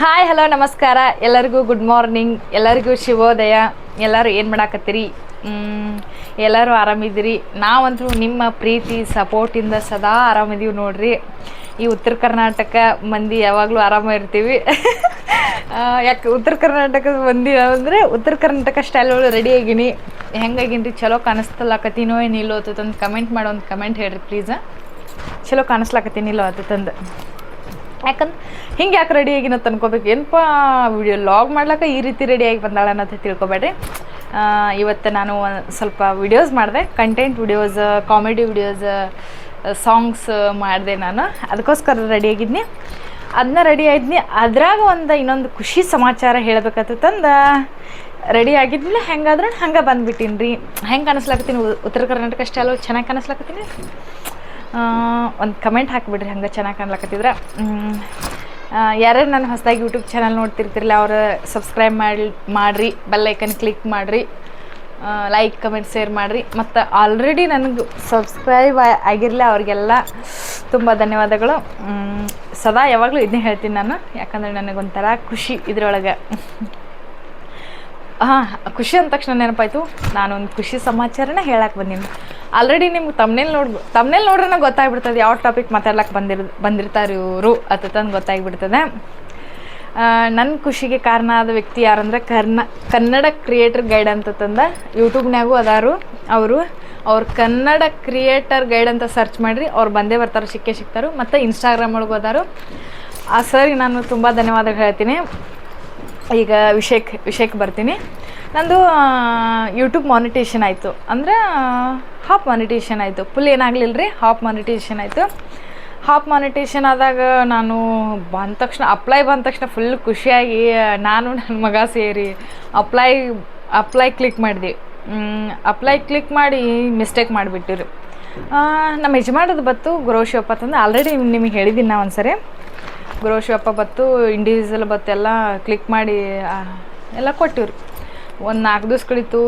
Hi hello ನಮಸ್ಕಾರ. ಎಲ್ಲರಿಗೂ good morning ಎಲ್ಲರಿಗೂ ಶುಭೋದಯ ಎಲ್ಲರೂ ಏನು ಮಾಡಾಕತ್ತೀರಿ? ಎಲ್ಲರೂ ಆರಾಮಿದ್ದೀರಿ? ನಾವಂತೂ ನಿಮ್ಮ ಪ್ರೀತಿ ಸಪೋರ್ಟಿಂದ ಸದಾ ಆರಾಮಿದ್ದೀವಿ ನೋಡ್ರಿ. ಈ ಉತ್ತರ ಕರ್ನಾಟಕ ಮಂದಿ ಯಾವಾಗಲೂ ಆರಾಮ ಇರ್ತೀವಿ. ಯಾಕೆ ಉತ್ತರ ಕರ್ನಾಟಕದ ಮಂದಿ ಅಂದರೆ ಉತ್ತರ ಕರ್ನಾಟಕ ಸ್ಟೈಲ್ ಒಳಗೆ ರೆಡಿ ಆಗಿನಿ. ಹೆಂಗಾಗಿನ್ರಿ? ಚಲೋ ಕಾಣಿಸ್ತಲಾಕತ್ತೀನೋ ಏನಿಲ್ಲೋ ಅಂತಂದು ಕಮೆಂಟ್ ಮಾಡೋ, ಒಂದು ಕಮೆಂಟ್ ಹೇಳ್ರಿ ಪ್ಲೀಸ್ ಚಲೋ ಕಾಣಿಸ್ಲಾಕತ್ತೀನಿಲ್ಲೋ ಅಂತಂದು. ಯಾಕಂದ್ರೆ ಹಿಂಗೆ ಯಾಕೆ ರೆಡಿ ಆಗಿನ ಅನ್ಕೋಬೇಕು? ಏನಪ್ಪ ವಿಡಿಯೋ ಲಾಗ್ ಮಾಡ್ಲಿಕ್ಕೆ ಈ ರೀತಿ ರೆಡಿಯಾಗಿ ಬಂದಾಳ ಅನ್ನೋದು ತಿಳ್ಕೊಬೇಡ್ರಿ. ಇವತ್ತು ನಾನು ಸ್ವಲ್ಪ ವಿಡಿಯೋಸ್ ಮಾಡಿದೆ content videos comedy videos songs ಮಾಡಿದೆ ನಾನು. ಅದಕ್ಕೋಸ್ಕರ ರೆಡಿ ಆಗಿದ್ನಿ. ಅದನ್ನ ರೆಡಿ ಆಗಿದ್ನಿ ಅದ್ರಾಗ ಒಂದು ಇನ್ನೊಂದು ಖುಷಿ ಸಮಾಚಾರ ತಂದ. ರೆಡಿ ಆಗಿದ್ಮೇಲೆ ಹೆಂಗಾದ್ರೆ ಹಂಗೆ ಬಂದ್ಬಿಟ್ಟಿನಿ ರೀ ಹೆಂಗೆ ಕಾಣಿಸ್ಲಾಕತ್ತೀನಿ? ಉತ್ತರ ಕರ್ನಾಟಕ ಅಷ್ಟೇ ಅಲ್ಲೋ ಚೆನ್ನಾಗಿ ಕಾಣಿಸ್ಲಾಕತ್ತೀನಿ? ಒಂದು ಕಮೆಂಟ್ ಹಾಕಿಬಿಡ್ರಿ, ಹಂಗೆ ಚೆನ್ನಾಗಿ ಕಾಣ್ಲಕತ್ತಿದ್ರೆ. ಯಾರ್ಯಾರು ನಾನು ಹೊಸದಾಗಿ ಯೂಟ್ಯೂಬ್ ಚಾನಲ್ ನೋಡ್ತಿರ್ತಿರಲಿಲ್ಲ ಅವ್ರು ಸಬ್ಸ್ಕ್ರೈಬ್ ಮಾಡಿ, ಮಾಡಿರಿ ಬೆಲ್ಲೈಕನ್ ಕ್ಲಿಕ್ ಮಾಡಿರಿ ಲೈಕ್ ಕಮೆಂಟ್ ಶೇರ್ ಮಾಡಿರಿ. ಮತ್ತು ಆಲ್ರೆಡಿ ನನಗೆ ಸಬ್ಸ್ಕ್ರೈಬ್ ಆಗಿರಲಿಲ್ಲ ಅವ್ರಿಗೆಲ್ಲ ತುಂಬ ಧನ್ಯವಾದಗಳು. ಸದಾ ಯಾವಾಗಲೂ ಇದನ್ನೇ ಹೇಳ್ತೀನಿ ನಾನು, ಯಾಕಂದರೆ ನನಗೊಂಥರ ಖುಷಿ ಇದರೊಳಗೆ. ಹಾಂ, ಖುಷಿ ಅಂದ ತಕ್ಷಣ ನೆನಪಾಯಿತು. ನಾನೊಂದು ಖುಷಿ ಸಮಾಚಾರನ ಹೇಳಕ್ಕೆ ಬಂದೀನಿ. ಆಲ್ರೆಡಿ ನಿಮ್ಗೆ ತಮ್ನೇಲ್ ನೋಡ್ ತಮ್ನೇಲ್ ನೋಡ್ರೆ ಗೊತ್ತಾಗ್ಬಿಡ್ತದೆ ಯಾವ ಟಾಪಿಕ್ ಮಾತಾಡ್ಲಕ್ಕೆ ಬಂದಿರ್, ಬಂದಿರ್ತಾರೆ ಇವರು ಅತ್ತಂದು ಗೊತ್ತಾಗ್ಬಿಡ್ತದೆ. ನನ್ನ ಖುಷಿಗೆ ಕಾರಣ ಆದ ವ್ಯಕ್ತಿ ಯಾರಂದ್ರೆ ಕರ್ನ, ಕನ್ನಡ ಕ್ರಿಯೇಟರ್ ಗೈಡ್ ಅಂತ ತಂದ ಯೂಟ್ಯೂಬ್ನಾಗೂ ಅದಾರು ಅವರು. ಅವ್ರ ಕನ್ನಡ ಕ್ರಿಯೇಟರ್ ಗೈಡ್ ಅಂತ ಸರ್ಚ್ ಮಾಡಿರಿ, ಅವ್ರು ಬಂದೇ ಬರ್ತಾರೆ, ಸಿಕ್ಕೇ ಸಿಗ್ತಾರೆ ಮತ್ತು ಇನ್ಸ್ಟಾಗ್ರಾಮ್ ಒಳಗೆ ಹೋದಾರು ಆ ಸರಿ ನಾನು ತುಂಬ ಧನ್ಯವಾದಗಳು ಹೇಳ್ತೀನಿ. ಈಗ ವಿಷಯಕ್ಕೆ ವಿಷಯಕ್ಕೆ ಬರ್ತೀನಿ. ನಂದು ಯೂಟ್ಯೂಬ್ ಮಾನಿಟೇಷನ್ ಆಯಿತು. ಅಂದರೆ ಹಾಫ್ ಮಾನಿಟೇಷನ್ ಆಯಿತು. ಫುಲ್ ಏನಾಗಲಿಲ್ಲ ರೀ ಹಾಫ್ ಮಾನಿಟೇಷನ್ ಆಯಿತು. ಹಾಫ್ ಮಾನಿಟೇಷನ್ ಆದಾಗ ನಾನು ಬಂದ ತಕ್ಷಣ ಅಪ್ಲೈ ಬಂದ ತಕ್ಷಣ ಫುಲ್ ಖುಷಿಯಾಗಿ, ನಾನು ನನ್ನ ಮಗ ಸೇರಿ ಅಪ್ಲೈ ಅಪ್ಲೈ ಕ್ಲಿಕ್ ಮಾಡಿದೆ ಅಪ್ಲೈ ಕ್ಲಿಕ್ ಮಾಡಿ ಮಿಸ್ಟೇಕ್ ಮಾಡಿಬಿಟ್ಟಿರು. ನಮ್ಮ ಯಜಮಾನದ ಬತ್ತು ಗ್ರೋಶಿವಪ್ಪ ಅಂತಂದು ಆಲ್ರೆಡಿ ನಿಮಗೆ ಹೇಳಿದ್ದೀನಿ ನಾ ಒಂದ್ಸರಿ. ಗ್ರೋಶಿವಪ್ಪ ಬತ್ತು ಇಂಡಿವಿಜುವಲ್ ಬತ್ತು ಎಲ್ಲ ಕ್ಲಿಕ್ ಮಾಡಿ ಎಲ್ಲ ಕೊಟ್ಟಿವ್ರಿ ಒಂದು ನಾಲ್ಕು ದಿವ್ಸ ಕಳೀತು,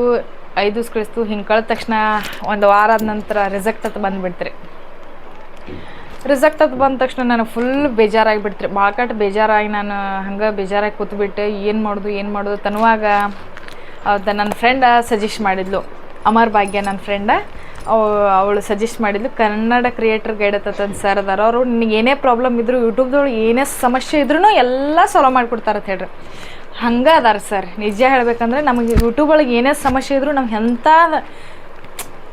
ಐದು ದಿವ್ಸ ಕಳಿಸ್ತು ಹಿಂಗೆ ಕಳೆದ ತಕ್ಷಣ ಒಂದು ವಾರ ಆದ ನಂತರ ರಿಸಕ್ಟ್ ಅಂತ ಬಂದುಬಿಡ್ತ್ರಿ. ರಿಸಕ್ಟ್ ಅದು ಬಂದ ತಕ್ಷಣ ನಾನು ಫುಲ್ ಬೇಜಾರಾಗಿ ಬೇಜಾರಾಗಿಬಿಡ್ತ್ರಿ. ಭಾಳ ಕಟ್ ಬೇಜಾರಾಗಿ ನಾನು ಹಂಗೆ ಬೇಜಾರಾಗಿ ಕೂತ್ಬಿಟ್ಟೆ, ಏನು ಮಾಡೋದು ಏನು ಮಾಡೋದು ತನ್ನುವಾಗ ಅದು ನನ್ನ ಫ್ರೆಂಡ ಸಜೆಸ್ಟ್ ಮಾಡಿದ್ಲು. ಅಮರ್ ಭಾಗ್ಯ ನನ್ನ ಫ್ರೆಂಡ ಅವಳು ಸಜೆಸ್ಟ್ ಮಾಡಿದ್ಲು, ಕನ್ನಡ ಕ್ರಿಯೇಟರ್ ಗೈಡ್ ಅಂತ ಸರ್ ಅದಾರ. ಅವರು ನಿನಗೆ ಏನೇ ಪ್ರಾಬ್ಲಮ್ ಇದ್ದರೂ ಯೂಟ್ಯೂಬ್ದೊಳಗೆ ಏನೇ ಸಮಸ್ಯೆ ಇದ್ರೂ ಎಲ್ಲ ಸಾಲ್ವ್ ಅಂತ ಹೇಳ್ರಿ. ಹಂಗೆ ಅದಾರ ಸರ್. ನಿಜ ಹೇಳ್ಬೇಕಂದ್ರೆ ನಮಗೆ ಯೂಟ್ಯೂಬ್ ಒಳಗೆ ಏನೇ ಸಮಸ್ಯೆ ಇದ್ರು ನಮ್ಗೆ ಎಂಥ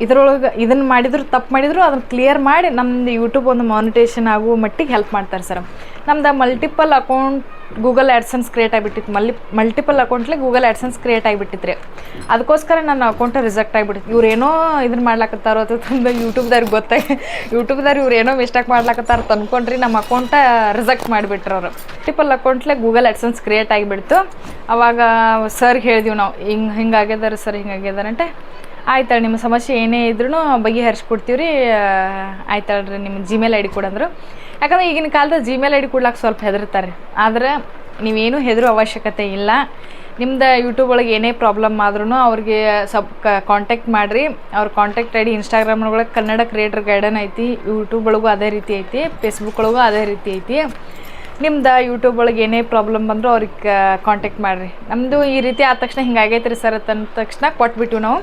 ಇದ್ರೊಳಗೆ ಇದನ್ನು ಮಾಡಿದ್ರು, ತಪ್ಪು ಮಾಡಿದ್ರು ಅದನ್ನ ಕ್ಲಿಯರ್ ಮಾಡಿ ನಮ್ದು ಯೂಟ್ಯೂಬ್ ಒಂದು ಮಾನಿಟೇಷನ್ ಆಗುವ ಮಟ್ಟಿಗೆ ಹೆಲ್ಪ್ ಮಾಡ್ತಾರೆ ಸರ್. ನಮ್ದು multiple account Google AdSense create ಆಗಿಬಿಟ್ಟಿತ್ತು. ಮಲ್ಲಿ ಮಲ್ಟಿಪಲ್ ಅಕೌಂಟ್ಲೆ ಗೂಗಲ್ ಆ್ಯಡ್ಸನ್ಸ್ ಕ್ರಿಯೇಟ್ ಆಗಿಬಿಟ್ಟಿತ್ತು ಅದಕ್ಕೋಸ್ಕರ ನನ್ನ ಅಕೌಂಟ್ ರಿಸೆಕ್ಟ್ ಆಗಿಬಿಟ್ಟಿತ್ತು. ಇವ್ರು ಏನೋ ಮಾಡ್ಲಾಕತ್ತಾರ ಮಾಡ್ಲಾಕತ್ತಾರೋ ತಂದು ಯೂಟ್ಯೂಬ್ದವ್ರಿಗೆ ಗೊತ್ತಾಗಿ ಯೂಟ್ಯೂಬ್ದವ್ರು ಇವ್ರು ಏನೋ ಮಿಸ್ಟೇಕ್ ಮಾಡ್ಲಾಕತ್ತಾರ ತಂದ್ಕೊಂಡ್ರಿ ನಮ್ಮ ಅಕೌಂಟ ರಿಸೆಕ್ಟ್ ಮಾಡಿಬಿಟ್ರು ಅವರು. ಮಲ್ಟಿಪಲ್ ಅಕೌಂಟ್ಲೆ ಗೂಗಲ್ ಆ್ಯಡ್ಸನ್ಸ್ ಕ್ರಿಯೇಟ್ ಆಗಿಬಿಡ್ತು. ಅವಾಗ ಸರ್ಗೆ ಹೇಳಿದೀವಿ ನಾವು, ಹಿಂಗೆ ಹಿಂಗೆ ಆಗ್ಯದಾರ ಸರ್ ಹಿಂಗೆ ಆಗ್ಯದಾರಂటే ಆಯ್ತಾಳ ನಿಮ್ಮ ಸಮಸ್ಯೆ ಏನೇ ಇದ್ರೂ ಬಗೆಹರಿಸ್ಕೊಡ್ತೀವಿ ರೀ ಆಯ್ತಾಳ್ರಿ ನಿಮ್ಮ ಜಿಮೇಲ್ ಐ ಡಿ ಕೊಡಂದ್ರು. ಯಾಕಂದ್ರೆ ಈಗಿನ ಕಾಲದ ಜಿಮೇಲ್ ಐ ಡಿ ಸ್ವಲ್ಪ ಹೆದರ್ತಾರೆ. ಆದ್ರೆ ನೀವೇನು ಹೆದರೋ ಅವಶ್ಯಕತೆ ಇಲ್ಲ. ನಿಮ್ದು ಯೂಟ್ಯೂಬ್ ಒಳಗೆ ಏನೇ ಪ್ರಾಬ್ಲಮ್ ಆದ್ರೂ ಅವ್ರಿಗೆ ಸ್ವಲ್ಪ ಕಾಂಟ್ಯಾಕ್ಟ್ ಮಾಡಿರಿ. ಅವ್ರ ಕಾಂಟ್ಯಾಕ್ಟ್ ಐ ಡಿ ಇನ್ಸ್ಟಾಗ್ರಾಮ್ ಒಳಗೆ ಕನ್ನಡ ಕ್ರಿಯೇಟರ್ ಗೈಡನ್ ಐತಿ. ಯೂಟ್ಯೂಬ್ ಒಳಗೂ ಅದೇ ರೀತಿ ಐತಿ. ಫೇಸ್ಬುಕ್ ಒಳಗೂ ಅದೇ ರೀತಿ ಐತಿ. ನಿಮ್ದು ಯೂಟ್ಯೂಬ್ ಒಳಗೆ ಏನೇ ಪ್ರಾಬ್ಲಮ್ ಬಂದರೂ ಅವ್ರಿಗೆ ಕಾಂಟ್ಯಾಕ್ಟ್ ಮಾಡಿರಿ. ನಮ್ಮದು ಈ ರೀತಿ ಆದ ತಕ್ಷಣ ಹಿಂಗೆ ಆಗೈತೆ ರೀ ಸರ್ ಅಂತ ತಕ್ಷಣ ಕೊಟ್ಬಿಟ್ಟು ನಾವು.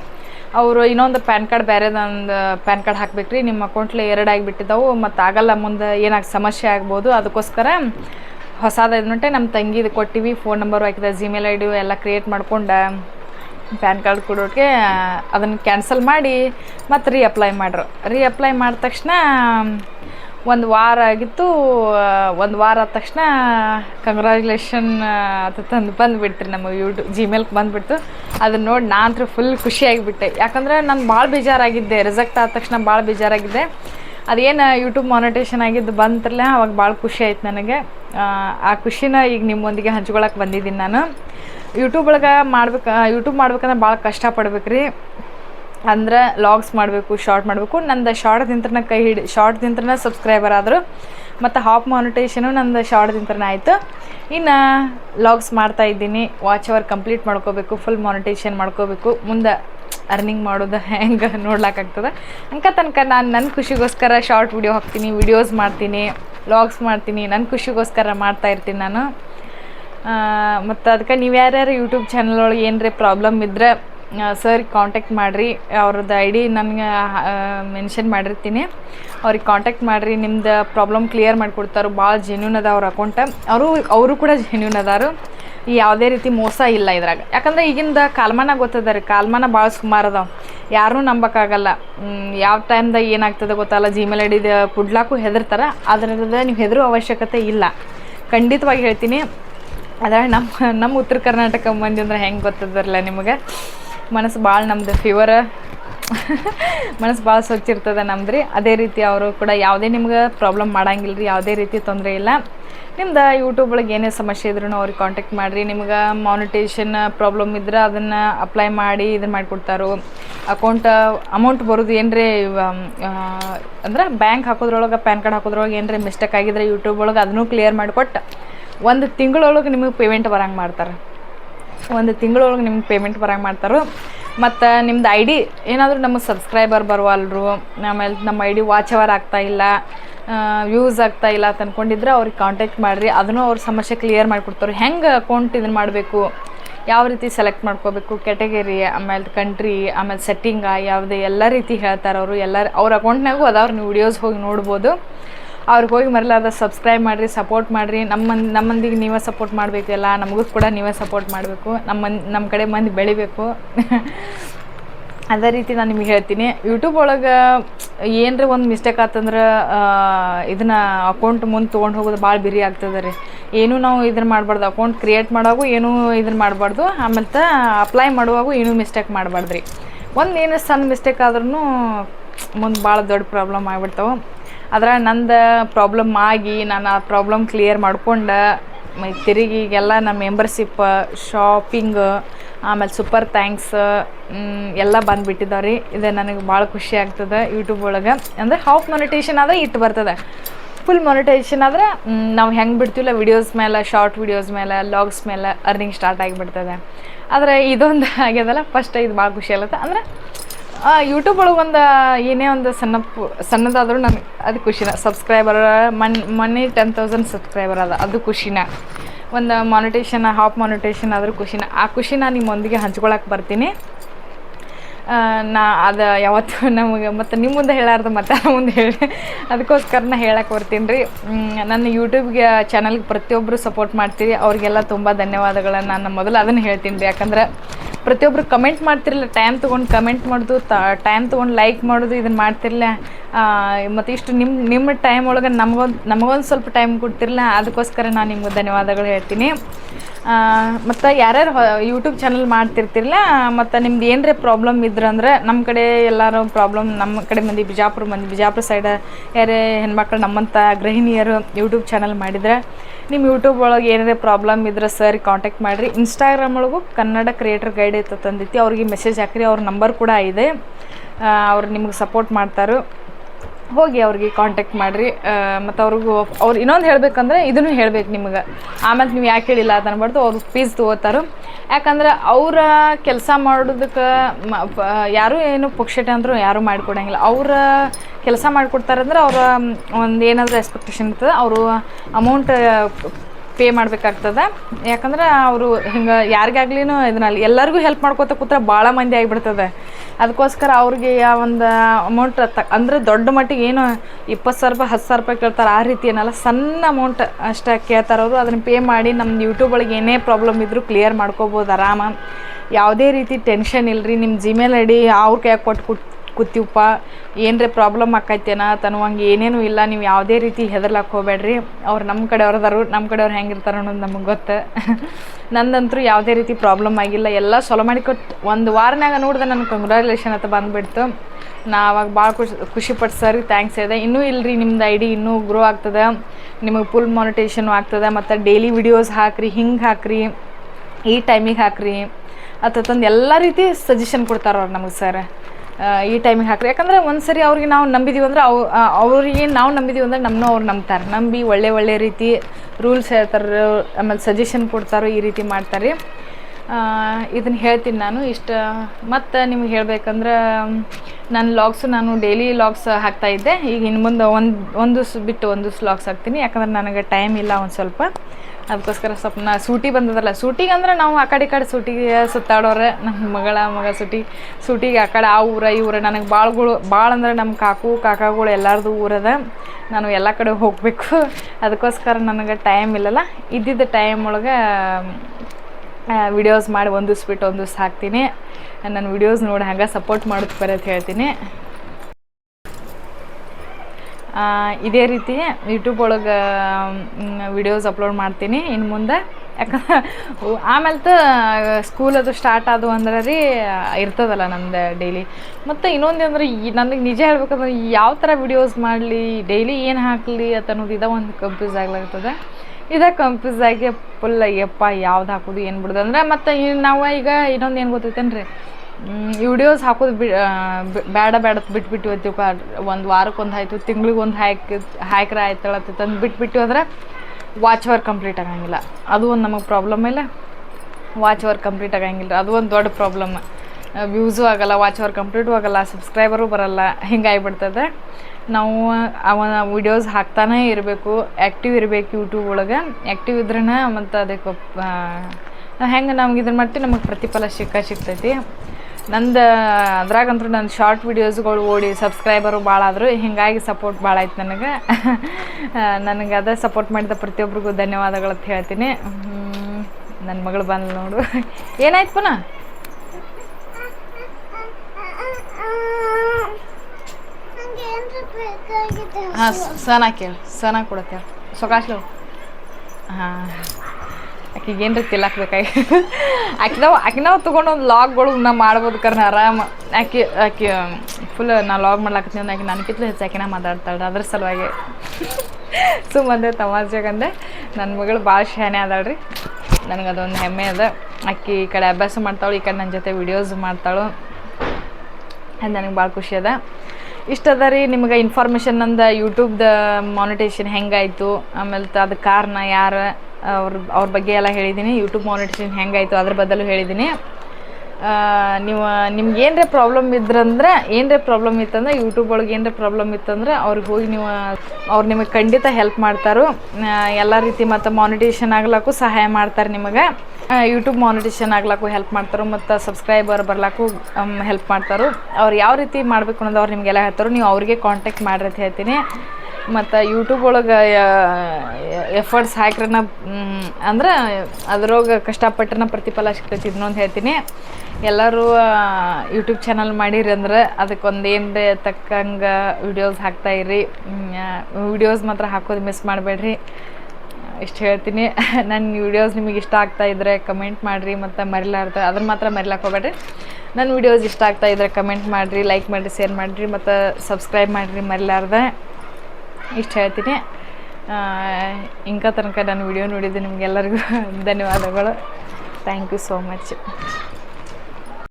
ಅವರು ಇನ್ನೊಂದು ಪ್ಯಾನ್ ಕಾರ್ಡ್ ಬೇರೆದೊಂದು ಪ್ಯಾನ್ ಕಾರ್ಡ್ ಹಾಕ್ಬೇಕ್ರಿ. ನಿಮ್ಮ ಅಕೌಂಟ್ಲೆ ಎರಡು ಆಗಿಬಿಟ್ಟಿದ್ದಾವೆ ಮತ್ತು ಆಗಲ್ಲ ಮುಂದೆ ಏನಾಗ ಸಮಸ್ಯೆ ಆಗ್ಬೋದು, ಅದಕ್ಕೋಸ್ಕರ ಹೊಸದು ಇದ್ಬಿಟ್ಟೆ ನಮ್ಮ ತಂಗಿದು ಕೊಟ್ಟಿವಿ. ಫೋನ್ ನಂಬರ್ ಹಾಕಿದ ಜಿಮೇಲ್ ಐ ಡಿ ಎಲ್ಲ ಕ್ರಿಯೇಟ್ ಮಾಡ್ಕೊಂಡು ಪ್ಯಾನ್ ಕಾರ್ಡ್ ಕೊಡೋಕ್ಕೆ ಅದನ್ನು ಕ್ಯಾನ್ಸಲ್ ಮಾಡಿ ಮತ್ತು ರೀ ಅಪ್ಲೈ ಮಾಡ್ರು. ರೀ ಅಪ್ಲೈ ಮಾಡಿದ ತಕ್ಷಣ ಒಂದು ವಾರ ಆಗಿತ್ತು ಒಂದು ವಾರ ಆದ ತಕ್ಷಣ ಕಂಗ್ರ್ಯಾಚುಲೇಷನ್ ಅದು ತಂದು ಬಂದುಬಿಟ್ರಿ ನಮ್ಮ ಯೂಟ್ಯೂಬ್ ಜಿಮೇಲ್ಗೆ ಬಂದುಬಿಡ್ತು. ಅದನ್ನ ನೋಡಿ ನಾನು ಫುಲ್ ಖುಷಿಯಾಗಿಬಿಟ್ಟೆ. ಯಾಕಂದ್ರೆ ನಾನು ಭಾಳ ಬೇಜಾರಾಗಿದ್ದೆ ರಿಸಲ್ಟ್ ಆದ ತಕ್ಷಣ ಭಾಳ ಬೇಜಾರಾಗಿದ್ದೆ. ಅದೇನು ಯೂಟ್ಯೂಬ್ ಮಾನಿಟೇಷನ್ ಆಗಿದ್ದು ಬಂತ್ರಲ್ಲ ಅವಾಗ ಭಾಳ ಖುಷಿ ಆಯ್ತು ನನಗೆ. ಆ ಖುಷಿನ ಈಗ ನಿಮ್ಮೊಂದಿಗೆ ಹಂಚ್ಕೊಳಕ್ಕೆ ಬಂದಿದ್ದೀನಿ ನಾನು. ಯೂಟ್ಯೂಬ್ ಒಳಗೆ ಮಾಡ್ಬೇಕು ಯೂಟ್ಯೂಬ್ ಮಾಡ್ಬೇಕಂದ್ರೆ ಭಾಳ ಕಷ್ಟಪಡ್ಬೇಕು ರೀ ಅಂದ್ರೆ ಲಾಗ್ಸ್ ಮಾಡಬೇಕು ಶಾರ್ಟ್ ಮಾಡಬೇಕು. ನಂದು ಶಾರ್ಟ್ ದಿಂತ್ರನ ಕೈ ಹಿಡಿ ಶಾರ್ಟ್ ದಿಂದನೇ ಸಬ್ಸ್ಕ್ರೈಬರ್ ಆದರು. ಮತ್ತು ಹಾಫ್ ಮಾನಿಟೇಷನು ನಂದು ಶಾರ್ಟ್ ದಿಂತ್ರನ ಆಯಿತು. ಇನ್ನು ಲಾಗ್ಸ್ ಮಾಡ್ತಾ ಇದ್ದೀನಿ. ವಾಚ್ ಅವರ್ ಕಂಪ್ಲೀಟ್ ಮಾಡ್ಕೋಬೇಕು ಫುಲ್ ಮಾನಿಟೇಷನ್ ಮಾಡ್ಕೋಬೇಕು. ಮುಂದೆ ಅರ್ನಿಂಗ್ ಮಾಡೋದು ಹೆಂಗೆ ನೋಡ್ಲಾಕಾಗ್ತದೆ ಅಂಕ ತನಕ ನಾನು ನನ್ನ ಖುಷಿಗೋಸ್ಕರ ಶಾರ್ಟ್ ವಿಡಿಯೋ ಹಾಕ್ತೀನಿ ವಿಡಿಯೋಸ್ ಮಾಡ್ತೀನಿ ಲಾಗ್ಸ್ ಮಾಡ್ತೀನಿ. ನನ್ನ ಖುಷಿಗೋಸ್ಕರ ಮಾಡ್ತಾ ಇರ್ತೀನಿ ನಾನು. ಮತ್ತು ಅದಕ್ಕೆ ನೀವು ಯಾರ್ಯಾರು ಯೂಟ್ಯೂಬ್ ಚಾನಲ್ ಒಳಗೆ ಏನರೇ ಪ್ರಾಬ್ಲಮ್ ಇದ್ದರೆ ಸರ್ ಕಾಂಟ್ಯಾಕ್ಟ್ ಮಾಡಿರಿ. ಅವ್ರದ್ದು ಐ ಡಿ ನನಗೆ ಮೆನ್ಷನ್ ಮಾಡಿರ್ತೀನಿ. ಅವ್ರಿಗೆ ಕಾಂಟ್ಯಾಕ್ಟ್ ಮಾಡಿರಿ. ನಿಮ್ದು ಪ್ರಾಬ್ಲಮ್ ಕ್ಲಿಯರ್ ಮಾಡಿಕೊಡ್ತಾರೆ. ಭಾಳ ಜೆನ್ಯೂನ್ ಅದ ಅವ್ರ ಅಕೌಂಟ ಅವರು ಅವರು ಕೂಡ ಜೆನ್ಯೂನ್ ಅದಾರು. ಯಾವುದೇ ರೀತಿ ಮೋಸ ಇಲ್ಲ ಇದ್ರಾಗ. ಯಾಕಂದ್ರೆ ಈಗಿಂದ ಕಾಲ್ಮಾನ ಗೊತ್ತದ ರೀ. ಕಾಲ್ಮಾನ ಭಾಳ ಸುಮಾರು ಅದಾವ. ಯಾರೂ ನಂಬಕ್ಕಾಗಲ್ಲ. ಯಾವ ಟೈಮ್ದಾಗ ಏನಾಗ್ತದೆ ಗೊತ್ತಲ್ಲ. ಜಿಮೇಲ್ ಐಡಿದ ಕುಡ್ಲಾಕು ಹೆದರ್ತಾರೆ. ಅದರಿಂದ ನೀವು ಹೆದರೋ ಅವಶ್ಯಕತೆ ಇಲ್ಲ. ಖಂಡಿತವಾಗಿ ಹೇಳ್ತೀನಿ. ಅದ್ರಾಗ ನಮ್ಮ ನಮ್ಮ ಉತ್ತರ ಕರ್ನಾಟಕ ಮಂದಿ ಅಂದ್ರೆ ಹೆಂಗೆ ಗೊತ್ತದಲ್ಲ ನಿಮಗೆ? ಮನಸ್ಸು ಭಾಳ ನಮ್ಮದು ಫೀವರ್ ಮನಸ್ಸು ಭಾಳ ಸ್ವಚ್ಛ ಇರ್ತದೆ ನಮ್ದು ರೀ ಅದೇ ರೀತಿ ಅವರು ಕೂಡ ಯಾವುದೇ ನಿಮ್ಗೆ ಪ್ರಾಬ್ಲಮ್ ಮಾಡಂಗಿಲ್ಲ ರೀ ಯಾವುದೇ ರೀತಿ ತೊಂದರೆ ಇಲ್ಲ. ನಿಮ್ದು ಯೂಟ್ಯೂಬ್ ಒಳಗೆ ಏನೇ ಸಮಸ್ಯೆ ಇದ್ರೂ ಅವ್ರಿಗೆ ಕಾಂಟ್ಯಾಕ್ಟ್ ಮಾಡಿರಿ. ನಿಮ್ಗೆ ಮಾನಿಟೇಷನ್ ಪ್ರಾಬ್ಲಮ್ ಇದ್ರೆ ಅದನ್ನು ಅಪ್ಲೈ ಮಾಡಿ ಇದನ್ನು ಮಾಡಿಕೊಡ್ತಾರೋ. ಅಕೌಂಟ್ ಅಮೌಂಟ್ ಬರೋದು ಏನರೇ ಅಂದ್ರೆ ಬ್ಯಾಂಕ್ ಹಾಕೋದ್ರೊಳಗೆ ಪ್ಯಾನ್ ಕಾರ್ಡ್ ಹಾಕೋದ್ರೊಳಗೆ ಏನರೇ ಮಿಸ್ಟೇಕ್ ಆಗಿದ್ರೆ ಯೂಟ್ಯೂಬ್ ಒಳಗೆ ಅದನ್ನು ಕ್ಲಿಯರ್ ಮಾಡಿಕೊಟ್ಟು ಒಂದು ತಿಂಗಳೊಳಗೆ ನಿಮಗೆ ಪೇಮೆಂಟ್ ಬರಂಗೆ ಮಾಡ್ತಾರೆ. ಒಂದು ತಿಂಗಳೊಳಗೆ ನಿಮ್ಗೆ ಪೇಮೆಂಟ್ ಬರಂಗೆ ಮಾಡ್ತಾರೆ. ಮತ್ತು ನಿಮ್ದು ಐ ಡಿ ಏನಾದರೂ ನಮಗೆ ಸಬ್ಸ್ಕ್ರೈಬರ್ ಬರುವಲ್ರು, ಆಮೇಲೆ ನಮ್ಮ ಐ ಡಿ ವಾಚ್ ಅವರ್ ಆಗ್ತಾ ಇಲ್ಲ ವ್ಯೂಸ್ ಆಗ್ತಾ ಇಲ್ಲ ಅಂತ ಅಂದ್ಕೊಂಡಿದ್ರೆ ಅವ್ರಿಗೆ ಕಾಂಟ್ಯಾಕ್ಟ್ ಮಾಡಿರಿ. ಅದನ್ನು ಅವ್ರ ಸಮಸ್ಯೆ ಕ್ಲಿಯರ್ ಮಾಡಿಕೊಡ್ತಾರೆ ಹೆಂಗೆ ಅಕೌಂಟ್ ಇದನ್ನು ಮಾಡಬೇಕು? ಯಾವ ರೀತಿ ಸೆಲೆಕ್ಟ್ ಮಾಡ್ಕೋಬೇಕು? ಕೆಟಗರಿ ಆಮೇಲೆ ಕಂಟ್ರಿ ಆಮೇಲೆ ಸೆಟ್ಟಿಂಗ ಯಾವುದೇ ಎಲ್ಲ ರೀತಿ ಹೇಳ್ತಾರೆ ಅವರು. ಎಲ್ಲ ಅವ್ರ ಅಕೌಂಟ್ನಾಗೂ ಅದಾವ್ರು, ನೀವು ವಿಡಿಯೋಸ್ ಹೋಗಿ ನೋಡ್ಬೋದು. ಅವ್ರಿಗೆ ಹೋಗಿ ಮರಲಾರ್ದ ಸಬ್ಸ್ಕ್ರೈಬ್ ಮಾಡಿರಿ ಸಪೋರ್ಟ್ ಮಾಡಿರಿ. ನಮ್ಮ ನಮ್ಮಂದಿಗೆ ನಮ್ಮ ಮಂದಿಗೆ ನೀವೇ ಸಪೋರ್ಟ್ ಮಾಡಬೇಕಲ್ಲ, ನಮಗೂ ಕೂಡ ನೀವೇ ಸಪೋರ್ಟ್ ಮಾಡಬೇಕು. ನಮ್ಮ ನಮ್ಮ ಕಡೆ ಮಂದಿ ಬೆಳಿಬೇಕು. ಅದೇ ರೀತಿ ನಾನು ನಿಮಗೆ ಹೇಳ್ತೀನಿ ಯೂಟ್ಯೂಬ್ ಒಳಗೆ ಏನರ ಒಂದು ಮಿಸ್ಟೇಕ್ ಆತಂದ್ರೆ ಇದನ್ನ ಅಕೌಂಟ್ ಮುಂದೆ ತೊಗೊಂಡು ಹೋಗೋದು ಭಾಳ ಬಿರಿ ಆಗ್ತದೆ ರೀ. ಏನೂ ನಾವು ಇದನ್ನ ಮಾಡಬಾರ್ದು ಅಕೌಂಟ್ ಕ್ರಿಯೇಟ್ ಮಾಡೋವಾಗೂ ಏನೂ ಇದನ್ನ ಮಾಡಬಾರ್ದು, ಆಮೇಲೆ ಅಪ್ಲೈ ಮಾಡುವಾಗೂ ಏನೂ ಮಿಸ್ಟೇಕ್ ಮಾಡಬಾರ್ದು ರೀ ಒಂದು ಏನು ಸಣ್ಣ ಮಿಸ್ಟೇಕ್ ಆದ್ರೂ ಮುಂದೆ ಭಾಳ ದೊಡ್ಡ ಪ್ರಾಬ್ಲಮ್ ಆಗ್ಬಿಡ್ತಾವೆ. ಅದ್ರ ನಂದು ಪ್ರಾಬ್ಲಮ್ ಆಗಿ ನಾನು ಆ ಪ್ರಾಬ್ಲಮ್ ಕ್ಲಿಯರ್ ಮಾಡ್ಕೊಂಡು ತಿರುಗಿ ಈಗೆಲ್ಲ ನಮ್ಮ ಮೆಂಬರ್ಶಿಪ್ ಶಾಪಿಂಗ್ ಆಮೇಲೆ ಸೂಪರ್ ಥ್ಯಾಂಕ್ಸ್ ಎಲ್ಲ ಬಂದುಬಿಟ್ಟಿದ್ದಾವೆ ರೀ ಇದು ನನಗೆ ಭಾಳ ಖುಷಿ ಆಗ್ತದೆ ಯೂಟ್ಯೂಬ್ ಒಳಗೆ. ಅಂದರೆ ಹಾಫ್ ಮೊನಿಟೇಷನ್ ಆದರೆ ಇಟ್ಟು ಬರ್ತದೆ. ಫುಲ್ ಮೊನಿಟೈಸೇಷನ್ ಆದರೆ ನಾವು ಹೆಂಗೆ ಬಿಡ್ತೀವಲ್ಲ ವಿಡಿಯೋಸ್ ಮೇಲೆ ಶಾರ್ಟ್ ವಿಡಿಯೋಸ್ ಮೇಲೆ ಲಾಗ್ಸ್ ಮೇಲೆ ಅರ್ನಿಂಗ್ ಸ್ಟಾರ್ಟ್ ಆಗಿಬಿಡ್ತದೆ. ಆದರೆ ಇದೊಂದು ಆಗ್ಯದಲ್ಲ ಫಸ್ಟ್ ಇದು ಭಾಳ ಖುಷಿ ಆಗುತ್ತೆ ಅಂದರೆ ಯೂಟ್ಯೂಬ್ ಒಳಗೆ ಒಂದು ಏನೇ ಒಂದು ಸಣ್ಣ ಸಣ್ಣದಾದರೂ ನನಗೆ ಅದು ಖುಷಿನ. ಸಬ್ಸ್ಕ್ರೈಬರ್ ಮನ್ ಮೊನ್ನೆ ಟೆನ್ ತೌಸಂಡ್ ಸಬ್ಸ್ಕ್ರೈಬರ್ ಅದ. ಅದು ಖುಷಿನ. ಒಂದು ಮಾನಿಟೇಷನ್ ಹಾಫ್ ಮಾನಿಟೇಷನ್ ಆದರೂ ಖುಷಿನ. ಆ ಖುಷಿನ ನಿಮ್ಮೊಂದಿಗೆ ಹಂಚ್ಕೊಳಕ್ಕೆ ಬರ್ತೀನಿ. ನಾ ಅದು ಯಾವತ್ತೂ ನಮಗೆ ಮತ್ತು ನಿಮ್ಮ ಮುಂದೆ ಹೇಳಾರ್ದು ಮತ್ತೆ ಮುಂದೆ ಹೇಳಿ. ಅದಕ್ಕೋಸ್ಕರ ನಾ ಹೇಳಕ್ಕೆ ಬರ್ತೀನಿ ರೀ ನನ್ನ ಯೂಟ್ಯೂಬ್ಗೆ ಚಾನಲ್ಗೆ ಪ್ರತಿಯೊಬ್ಬರು ಸಪೋರ್ಟ್ ಮಾಡ್ತೀರಿ. ಅವ್ರಿಗೆಲ್ಲ ತುಂಬ ಧನ್ಯವಾದಗಳನ್ನು. ನಾನು ಮೊದಲು ಅದನ್ನು ಹೇಳ್ತೀನಿ ರೀ ಯಾಕಂದ್ರೆ ಪ್ರತಿಯೊಬ್ಬರು ಕಮೆಂಟ್ ಮಾಡ್ತಿರಲಿಲ್ಲ ಟೈಮ್ ತೊಗೊಂಡು ಕಮೆಂಟ್ ಮಾಡೋದು ಟೈಮ್ ತೊಗೊಂಡು ಲೈಕ್ ಮಾಡೋದು ಇದನ್ನು ಮಾಡ್ತಿರಲಿಲ್ಲ. ಮತ್ತು ಇಷ್ಟು ನಿಮ್ಮ ನಿಮ್ಮ ಟೈಮ್ ಒಳಗೆ ನಮಗೊಂದು ನಮಗೊಂದು ಸ್ವಲ್ಪ ಟೈಮ್ ಕೊಡ್ತಿರಲಿಲ್ಲ ಅದಕ್ಕೋಸ್ಕರ ನಾನು ನಿಮ್ಗೆ ಧನ್ಯವಾದಗಳು ಹೇಳ್ತೀನಿ. ಮತ್ತು ಯಾರ್ಯಾರು ಯೂಟ್ಯೂಬ್ ಚಾನಲ್ ಮಾಡ್ತಿರ್ತಿರಲ್ಲ ಮತ್ತು ನಿಮ್ದು ಏನರೇ ಪ್ರಾಬ್ಲಮ್ ಇದ್ರಂದ್ರೆ ನಮ್ಮ ಕಡೆ ಎಲ್ಲರೂ ಪ್ರಾಬ್ಲಮ್ ನಮ್ಮ ಕಡೆ ಮಂದಿ ಬಿಜಾಪುರ ಮಂದಿ ಬಿಜಾಪುರ ಸೈಡ್ ಯಾರೇ ಹೆಣ್ಮಕ್ಳು ನಮ್ಮಂಥ ಗೃಹಿಣಿಯರು ಯೂಟ್ಯೂಬ್ ಚಾನಲ್ ಮಾಡಿದ್ರೆ ನಿಮ್ಮ ಯೂಟ್ಯೂಬ್ ಒಳಗೆ ಏನಾರೇ ಪ್ರಾಬ್ಲಮ್ ಇದ್ರೆ ಸರ್ ಕಾಂಟ್ಯಾಕ್ಟ್ ಮಾಡಿರಿ. ಇನ್ಸ್ಟಾಗ್ರಾಮ್ ಒಳಗೂ ಕನ್ನಡ ಕ್ರಿಯೇಟರ್ ಗೈಡ್ ಅಂತ ತಂದಿತ್ತು. ಅವ್ರಿಗೆ ಮೆಸೇಜ್ ಹಾಕ್ರಿ, ಅವ್ರ ನಂಬರ್ ಕೂಡ ಇದೆ. ಅವ್ರು ನಿಮ್ಗೆ ಸಪೋರ್ಟ್ ಮಾಡ್ತಾರೆ. ಹೋಗಿ ಅವ್ರಿಗೆ ಕಾಂಟ್ಯಾಕ್ಟ್ ಮಾಡಿರಿ. ಮತ್ತು ಅವ್ರಿಗೂ ಅವ್ರು ಇನ್ನೊಂದು ಹೇಳಬೇಕಂದ್ರೆ ಇದನ್ನು ಹೇಳಬೇಕು ನಿಮ್ಗೆ. ಆಮೇಲೆ ನೀವು ಯಾಕೆ ಹೇಳಿಲ್ಲ ಅಂತ ಅನ್ಬಾರ್ದು, ಅವ್ರು ಫೀಸ್ ತೊಗೋತಾರೆ. ಯಾಕಂದ್ರೆ ಅವರ ಕೆಲಸ ಮಾಡೋದಕ್ಕೆ ಯಾರು ಯಾರೂ ಏನು ಪುಕ್ಷಟೆ ಅಂದರೂ ಯಾರೂ ಮಾಡಿಕೊಡಂಗಿಲ್ಲ. ಅವರ ಕೆಲಸ ಮಾಡಿಕೊಡ್ತಾರಂದ್ರೆ ಅವರ, ಒಂದು ಏನಾದರೂ ಎಕ್ಸ್ಪೆಕ್ಟೇಷನ್ ಇರ್ತದೆ, ಅವರು ಅಮೌಂಟ್ ಪೇ ಮಾಡಬೇಕಾಗ್ತದೆ. ಯಾಕಂದ್ರೆ ಅವರು ಹಿಂಗೆ ಯಾರಿಗಾಗ್ಲಿನೂ ಇದನ್ನಲ್ಲಿ ಎಲ್ಲರಿಗೂ ಹೆಲ್ಪ್ ಮಾಡ್ಕೋತ ಕೂತ್ರೆ ಭಾಳ ಮಂದಿ ಆಗಿಬಿಡ್ತದೆ. ಅದಕ್ಕೋಸ್ಕರ ಅವ್ರಿಗೆ ಆ ಒಂದು ಅಮೌಂಟ್ ತ, ಅಂದ್ರೆ ದೊಡ್ಡ ಮಟ್ಟಿಗೆ ಏನು ಇಪ್ಪತ್ತು ಸಾವಿರ ರೂಪಾಯಿ, ಹತ್ತು ಸಾವಿರ ರೂಪಾಯಿ ಕೇಳ್ತಾರೆ, ಆ ರೀತಿ ಏನಲ್ಲ, ಸಣ್ಣ ಅಮೌಂಟ್ ಅಷ್ಟೇ ಕೇಳ್ತಾರೆ ಅವರು. ಅದನ್ನು ಪೇ ಮಾಡಿ ನಮ್ಮ ಯೂಟ್ಯೂಬ್ ಒಳಗೆ ಏನೇ ಪ್ರಾಬ್ಲಮ್ ಇದ್ದರೂ ಕ್ಲಿಯರ್ ಮಾಡ್ಕೋಬೋದು ಆರಾಮ. ಯಾವುದೇ ರೀತಿ ಟೆನ್ಷನ್ ಇಲ್ಲರಿ ನಿಮ್ಮ ಜಿಮೇಲ್ ಐ ಡಿ ಅವ್ರ ಕೈಯಾಗ ಕೊಟ್ಟು ಕುಟ್ ಕೂತೀವಪ್ಪ, ಏನರೇ ಪ್ರಾಬ್ಲಮ್ ಆಕೈತೇನ? ತನ್ನುವಂಗೆ ಏನೇನು ಇಲ್ಲ, ನೀವು ಯಾವುದೇ ರೀತಿ ಹೆದರ್ಲಕ್ಕೆ ಹೋಗ್ಬೇಡ್ರಿ. ಅವ್ರು ನಮ್ಮ ಕಡೆಯವ್ರದಾರು ನಮ್ಮ ಕಡೆಯವ್ರು ಹೆಂಗಿರ್ತಾರೆ ಅನ್ನೋದು ನಮಗೆ ಗೊತ್ತು. ನಂದಂತರೂ ಯಾವುದೇ ರೀತಿ ಪ್ರಾಬ್ಲಮ್ ಆಗಿಲ್ಲ. ಎಲ್ಲ ಸೊಲ್ವ್ ಮಾಡಿ ಕೊಟ್ಟು ಒಂದು ವಾರನಾಗ ನೋಡಿದೆ ನನಗೆ ಕಂಗ್ರ್ಯಾಲೇಷನ್ ಅಂತ ಬಂದುಬಿಡ್ತು. ನಾ ಅವಾಗ ಭಾಳ ಖುಷಿ ಖುಷಿಪಟ್ಟು ಸರ್ ಥ್ಯಾಂಕ್ಸ್ ಇದೆ ಇನ್ನೂ ಇಲ್ರಿ, ನಿಮ್ದು ಐ ಡಿ ಇನ್ನೂ ಗ್ರೋ ಆಗ್ತದೆ. ನಿಮಗೆ ಫುಲ್ ಮಾನಿಟೇಷನು ಆಗ್ತದೆ. ಮತ್ತು ಡೈಲಿ ವಿಡಿಯೋಸ್ ಹಾಕ್ರಿ, ಹಿಂಗೆ ಹಾಕ್ರಿ, ಈ ಟೈಮಿಗೆ ಹಾಕ್ರಿ. ತಂದು ಎಲ್ಲ ರೀತಿ ಸಜೆಷನ್ ಕೊಡ್ತಾರೆ ಅವ್ರು ನಮಗೆ ಸರ್ ಈ ಟೈಮಿಗೆ ಹಾಕ್ರಿ. ಯಾಕಂದ್ರೆ ಒಂದು ಸರಿ ಅವ್ರಿಗೆ ನಾವು ನಂಬಿದೀವಿ ಅಂದ್ರೆ ಅವ್ ಅವ್ರಿಗೆ ನಾವು ನಂಬಿದೀವಿ ಅಂದ್ರೆ ನಮ್ಮನ್ನೂ ಅವ್ರು ನಂಬ್ತಾರೆ. ನಂಬಿ ಒಳ್ಳೆ ಒಳ್ಳೆ ರೀತಿ ರೂಲ್ಸ್ ಹೇಳ್ತಾರೆ ಆಮೇಲೆ ಸಜೆಷನ್ ಕೊಡ್ತಾರೋ ಈ ರೀತಿ ಮಾಡ್ತಾರೆ ಇದನ್ನು ಹೇಳ್ತೀನಿ ನಾನು. ಇಷ್ಟು, ಮತ್ತು ನಿಮ್ಗೆ ಹೇಳ್ಬೇಕಂದ್ರೆ ನನ್ನ ಲಾಗ್ಸು ನಾನು ಡೈಲಿ ಲಾಗ್ಸ್ ಹಾಕ್ತಾ ಇದ್ದೆ. ಈಗ ಇನ್ನು ಮುಂದೆ ಒಂದು ಒಂದು ಬಿಟ್ಟು ಒಂದು ಲಾಗ್ಸ್ ಹಾಕ್ತೀನಿ. ಯಾಕಂದ್ರೆ ನನಗೆ ಟೈಮ್ ಇಲ್ಲ ಒಂದು ಸ್ವಲ್ಪ. ಅದಕ್ಕೋಸ್ಕರ ಸ್ವಲ್ಪ ನಾ ಸೂಟಿ ಬಂದದಲ್ಲ ಸೂಟಿಗೆ ಅಂದ್ರೆ ನಾವು ಆ ಕಡೆ ಈ ಕಡೆ ಸೂಟಿಗೆ ಸುತ್ತಾಡೋರೆ ನಮ್ಮ ಮಗಳ ಮಗ ಸೂಟಿ, ಸೂಟಿಗೆ ಆ ಕಡೆ ಆ ಊರ, ಈ ಊರ. ನನಗೆ ಭಾಳಗಳು ಭಾಳ ಅಂದ್ರೆ ನಮ್ಮ ಕಾಕು, ಕಾಕಾಗಳು ಎಲ್ಲರದು ಊರದ. ನಾನು ಎಲ್ಲ ಕಡೆ ಹೋಗಬೇಕು. ಅದಕ್ಕೋಸ್ಕರ ನನಗೆ ಟೈಮ್ ಇಲ್ಲಲ್ಲ. ಇದ್ದಿದ್ದ ಟೈಮ್ ಒಳಗೆ ವಿಡಿಯೋಸ್ ಮಾಡಿ ಒಂದು ಸ್ವೀಟ್ ಒಂದು ದಿವಸ ಹಾಕ್ತೀನಿ. ನನ್ನ ವಿಡಿಯೋಸ್ ನೋಡಿ ಹಂಗೆ ಸಪೋರ್ಟ್ ಮಾಡೋದು ಬರೋದು ಹೇಳ್ತೀನಿ. ಇದೇ ರೀತಿ ಯೂಟ್ಯೂಬ್ ಒಳಗೆ ವಿಡಿಯೋಸ್ ಅಪ್ಲೋಡ್ ಮಾಡ್ತೀನಿ. ಇನ್ನು ಮುಂದೆ ಯಾಕಂದ್ರೆ ಆಮೇಲೆ ತ ಸ್ಕೂಲ್ ಅದು ಸ್ಟಾರ್ಟ್ ಆದವು ಅಂದ್ರೆ ರೀ, ಇರ್ತದಲ್ಲ ನಮ್ದು ಡೈಲಿ ಮತ್ತು ಇನ್ನೊಂದು ಅಂದ್ರೆ ಈ ನನಗೆ ನಿಜ ಹೇಳ್ಬೇಕಂದ್ರೆ ಯಾವ ಥರ ವಿಡಿಯೋಸ್ ಮಾಡಲಿ ಡೈಲಿ ಏನು ಹಾಕಲಿ ಅಂತ ಅನ್ನೋದು ಇದ ಒಂದು ಕನ್ಫ್ಯೂಸ್ ಆಗ್ಲಾಗ್ತದೆ. ಇದ ಕನ್ಫ್ಯೂಸ್ ಆಗಿ ಫುಲ್ ಯಪ್ಪ ಯಾವ್ದು ಹಾಕೋದು ಏನು ಬಿಡೋದು? ಅಂದ್ರೆ ಮತ್ತು ನಾವು ಈಗ ಇನ್ನೊಂದು ಏನು ಗೊತ್ತೈತೇನ್ರಿ? ಈ ವಿಡಿಯೋಸ್ ಹಾಕೋದು ಬಿ ಬೇಡ ಬೇಡ ಬಿಟ್ಬಿಟ್ಟು ಒಂದು ವಾರಕ್ಕೆ ಒಂದು ಆಯಿತು, ತಿಂಗ್ಳಿಗೆ ಒಂದು ಹಾಕಿ ಹಾಕ್ರೆ ಆಯ್ತಳತ್ತ ತಂದು ಬಿಟ್ಬಿಟ್ಟು ಅಂದ್ರೆ ವಾಚ್ ವರ್ಕ್ ಕಂಪ್ಲೀಟ್ ಆಗಂಗಿಲ್ಲ. ಅದು ಒಂದು ನಮಗೆ ಪ್ರಾಬ್ಲಮ್ ಇಲ್ಲ. ವಾಚ್ ವರ್ಕ್ ಕಂಪ್ಲೀಟ್ ಆಗಂಗಿಲ್ಲ. ಅದು ಒಂದು ದೊಡ್ಡ ಪ್ರಾಬ್ಲಮ್ ವ್ಯೂಸು ಆಗಲ್ಲ ವಾಚ್ ಅವರ್ ಕಂಪ್ಲೀಟು ಆಗಲ್ಲ ಸಬ್ಸ್ಕ್ರೈಬರು ಬರಲ್ಲ ಹಿಂಗಾಗಿಬಿಡ್ತದೆ ನಾವು ಅವನ ವಿಡಿಯೋಸ್ ಹಾಕ್ತಾನೇ ಇರಬೇಕು ಆ್ಯಕ್ಟಿವ್ ಇರಬೇಕು ಯೂಟ್ಯೂಬ್ ಒಳಗೆ. ಆ್ಯಕ್ಟಿವ್ ಇದ್ರೇ ಮತ್ತು ಅದಕ್ಕೆ ಹೆಂಗೆ ನಮ್ಗೆ ಇದನ್ನು ಮಾಡ್ತೀವಿ ನಮಗೆ ಪ್ರತಿಫಲ ಸಿಕ್ಕ ಸಿಗ್ತೈತಿ. ನಂದು ಅದ್ರಾಗಂತೂ ನನ್ನ ಶಾರ್ಟ್ ವೀಡಿಯೋಸ್ಗಳು ಓಡಿ ಸಬ್ಸ್ಕ್ರೈಬರು ಭಾಳ ಆದರು ಹಿಂಗಾಗಿ ಸಪೋರ್ಟ್ ಭಾಳ ಆಯ್ತು ನನಗೆ. ನನಗೆ ಅದೇ ಸಪೋರ್ಟ್ ಮಾಡಿದ ಪ್ರತಿಯೊಬ್ಬರಿಗೂ ಧನ್ಯವಾದಗಳು ಅಂತ ಹೇಳ್ತೀನಿ. ನನ್ನ ಮಗಳು ಬಂದು ನೋಡು. ಏನಾಯ್ತು ಪುನಃ? ಹಾಂ ಸನಾ ಕೇಳಿ. ಸನ ಕೊಡತ್ತೆ ಸೊಕಾಶ್ಲು ಹಾಂ. ಆಕಿಗೆ ಏನ್ರಿ ತಿಲ್ಲಕ್ ನಾವು ಆಕಿನಾವ್ ಆಕಿನಾವ್ ತೊಗೊಂಡು ಒಂದು ಲಾಗ್ಗಳು ನಾ ಮಾಡ್ಬೋದು ಕರ್ನ ಆರಾಮ. ಆಕಿ ಆಕಿ ಫುಲ್ ನಾ ಲಾಗ್ ಮಾಡ್ಲಾಕತ್ತೀನಿ ಆಕಿ ನನಗಿಂತಲೂ ಹೆಚ್ಚು ಆಕಿನ ಮಾತಾಡ್ತಾಳೆ ಅದ್ರ ಸಲುವಾಗಿ. ಸುಮ್ಮಂದೆ ತಮಾಷೆಗಂದೆ ನನ್ನ ಮಗಳು ಭಾಳ ಶಾನೆ ಅದಾಳ್ರಿ. ನನಗೆ ಅದೊಂದು ಹೆಮ್ಮೆ ಅದ. ಆಕಿ ಈ ಕಡೆ ಅಭ್ಯಾಸ ಮಾಡ್ತಾಳು, ಈ ಕಡೆ ನನ್ನ ಜೊತೆ ವಿಡಿಯೋಸ್ ಮಾಡ್ತಾಳು. ಅದು ನನಗೆ ಭಾಳ ಖುಷಿ ಅದ. ಇಷ್ಟ ಅದ ರೀ ನಿಮ್ಗೆ ಇನ್ಫಾರ್ಮೇಷನ್ ನಂದು ಯೂಟ್ಯೂಬ್ದ ಮಾನಿಟೇಷನ್ ಹೆಂಗಾಯಿತು ಆಮೇಲೆ ಅದಕ್ಕೆ ಕಾರಣ ಯಾರು? ಅವ್ರ ಅವ್ರ ಬಗ್ಗೆ ಎಲ್ಲ ಹೇಳಿದ್ದೀನಿ. ಯೂಟ್ಯೂಬ್ ಮಾನಿಟೇಷನ್ ಹೆಂಗಾಯಿತು ಅದ್ರ ಬದಲು ಹೇಳಿದ್ದೀನಿ. ನೀವು, ನಿಮ್ಗೆ ಏನರೇ ಪ್ರಾಬ್ಲಮ್ ಇದ್ರಂದ್ರೆ, ಏನರೇ ಪ್ರಾಬ್ಲಮ್ ಇತ್ತಂದ್ರೆ ಯೂಟ್ಯೂಬ್ ಒಳಗೆ ಏನರೇ ಪ್ರಾಬ್ಲಮ್ ಇತ್ತಂದ್ರೆ ಅವ್ರಿಗೆ ಹೋಗಿ ನೀವು, ಅವ್ರು ನಿಮಗೆ ಖಂಡಿತ ಹೆಲ್ಪ್ ಮಾಡ್ತಾರೋ. ಎಲ್ಲ ರೀತಿ ಮತ್ತು ಮಾನಿಟೇಷನ್ ಆಗ್ಲಕ್ಕೂ ಸಹಾಯ ಮಾಡ್ತಾರೆ ನಿಮಗೆ. ಯೂಟ್ಯೂಬ್ ಮಾನಿಟೇಷನ್ ಆಗ್ಲಕ್ಕೂ ಹೆಲ್ಪ್ ಮಾಡ್ತಾರೋ ಮತ್ತು ಸಬ್ಸ್ಕ್ರೈಬರ್ ಬರ್ಲಕ್ಕೂ ಹೆಲ್ಪ್ ಮಾಡ್ತಾರೋ. ಅವ್ರು ಯಾವ ರೀತಿ ಮಾಡಬೇಕು ಅನ್ನೋದು ಅವ್ರು ನಿಮಗೆಲ್ಲ ಹೇಳ್ತಾರೋ. ನೀವು ಅವ್ರಿಗೆ ಕಾಂಟ್ಯಾಕ್ಟ್ ಮಾಡ್ರಿ ಅಂತ ಹೇಳ್ತೀನಿ. ಮತ್ತು ಯೂಟ್ಯೂಬ್ ಒಳಗೆ ಎಫರ್ಟ್ಸ್ ಹಾಕ್ರನ ಅಂದ್ರೆ ಅದ್ರೊಳಗೆ ಕಷ್ಟಪಟ್ಟನ ಪ್ರತಿಫಲ ಸಿಗ್ತೈತಿ ಇನ್ನೊಂದು ಹೇಳ್ತೀನಿ. ಎಲ್ಲರೂ ಯೂಟ್ಯೂಬ್ ಚಾನಲ್ ಮಾಡಿರಿ ಅಂದ್ರೆ ಅದಕ್ಕೆ ಒಂದು ಏನರೇ ತಕ್ಕಂಗೆ ವಿಡಿಯೋಸ್ ಹಾಕ್ತಾಯಿರಿ ವಿಡಿಯೋಸ್ ಮಾತ್ರ ಹಾಕೋದು ಮಿಸ್ ಮಾಡಬೇಡ್ರಿ. ಇಷ್ಟು ಹೇಳ್ತೀನಿ. ನನ್ನ ವಿಡಿಯೋಸ್ ನಿಮಗೆ ಇಷ್ಟ ಆಗ್ತಾ ಇದ್ದರೆ ಕಮೆಂಟ್ ಮಾಡಿರಿ ಮತ್ತು ಮರಿಲಾರ್ದ ಅದನ್ನ ಮಾತ್ರ ಮರಿಲಾಕ್ ಹೋಗ್ಬೇಡ್ರಿ. ನನ್ನ ವಿಡಿಯೋಸ್ ಇಷ್ಟ ಆಗ್ತಾ ಇದ್ದರೆ ಕಮೆಂಟ್ ಮಾಡಿರಿ ಲೈಕ್ ಮಾಡಿರಿ ಶೇರ್ ಮಾಡಿರಿ, ಮತ್ತು ಸಬ್ಸ್ಕ್ರೈಬ್ ಮಾಡಿರಿ ಮರಿಲಾರ್ದ. ಇಷ್ಟು ಹೇಳ್ತೀನಿ. ಇಂಕ ತನಕ ನಾನು ವಿಡಿಯೋ ನೋಡಿದ್ದು ನಿಮಗೆಲ್ಲರಿಗೂ ಧನ್ಯವಾದಗಳು. Thank you so much